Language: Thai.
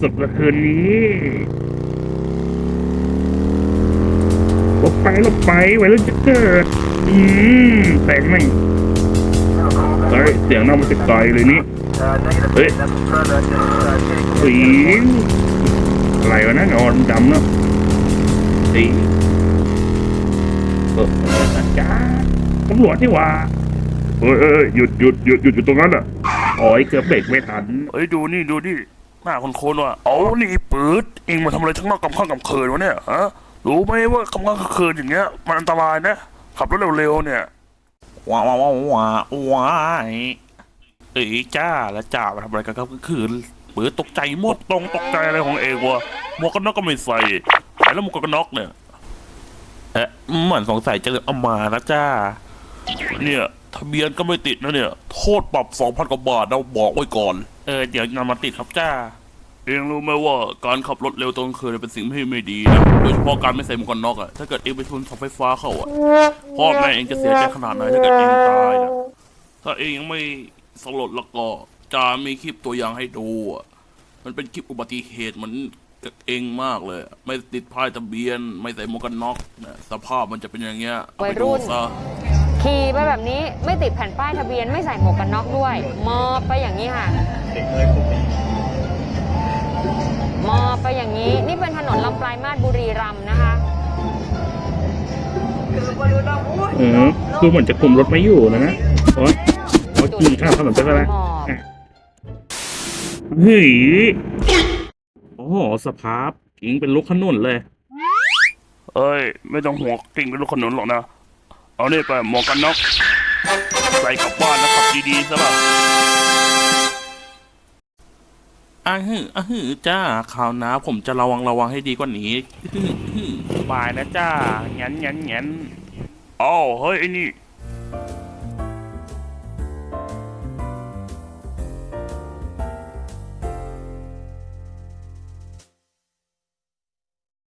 สุดละคืนนี้ลบไปลบไปไว้แล้วจะเกิดอืมแตกแม่เฮ้ยเสียงน่ามันจะไกลเลยนี่เฮ้ยสีอะไรวะนะนอนดำเนาะสีเออจ้าตำรวจที่ว่าเฮ้ยเฮ้ยหยุดหยุดหยุดหยุดอยู่ตรงนั้นอะ โอ้ยเกือบเบรกไม่ทัน เฮ้ยดูนี่ดูนี่หน้าคนโคนว่ะเอานี่ปืดเองมาทำอะไรทั้งนอกกำข้างกำเคินวะเนี่ยฮะรู้ไหมว่ากำข้างกำเคินอย่างเงี้ย มันอันตรายนะขับรถเร็วๆเนี่ยว้าวว้าวว้าวว้าวว้ายเอ้ยจ้าแล้วจ้ามาทำอะไรกันครับกลางคืนปืดตกใจหมดตรงตกใจอะไรของเองวะหมวกกันน็อกก็ไม่ใส่ไหนแล้วหมวกกันน็อกเนี่ยเอ๊ะเหมือนสงสัยจะเอามานะจ้า เนี่ย ทะเบียนก็ไม่ติดนะเนี่ย โทษปรับสองพันกว่าบาทเราบอกไว้ก่อน เออ เดี๋ยวนำมาติดครับจ้า เองรู้ไหมว่าการขับรถเร็วตอนกลางคืนเป็นสิ่งที่ไม่ดีนะ โดยเฉพาะการไม่ใส่หมวกกันน็อกอะถ้าเกิดเองไปชนเสาไฟฟ้าเข้าอะพ่อแม่เองจะเสียใจขนาดไหนถ้าเกิดเองตายนะถ้าเองยังไม่สลดแล้วก็จะมีคลิปตัวอย่างให้ดูอะมันเป็นคลิปอุบัติเหตุเหมือนกับเองมากเลยอะไม่ติดป้ายทะเบียน ไม่ใส่หมวกกันน็อกนะสภาพมันจะเป็นอย่างเงี้ยเอาไปดูวัยรุ่นซะ ขี่ไปแบบนี้ไม่ติดแผ่นป้ายทะเบียนไม่ใส่หมวกกันน็อกด้วย มอไปอย่างนี้ค่ะมอไปอย่างนี้ นี่เป็นถนนลำปลายมาศบุรีรัมย์นะคะเออดูเหมือนจะคุมรถไม่อยู่นะนะเพราะเพราะยิงข้ามถนนไปแล้วนะหมอบเฮ้ยโอ้โหสภาพยิงเป็นลูกขนุนเลย เอ้ย ไม่ต้องห่วงกิ่งเป็นรถขนุนหรอกนะ เอานี่ไปหมวกกันน็อกใส่กลับบ้านแล้วขับดีๆซะล่ะอะฮึอะฮึจ้าคราวหน้าผมจะระวังระวังให้ดีกว่านี้อื้อหือสบายนะจ้างั้นงั้นงั้นอ้าวเฮ้ยไอ้นี่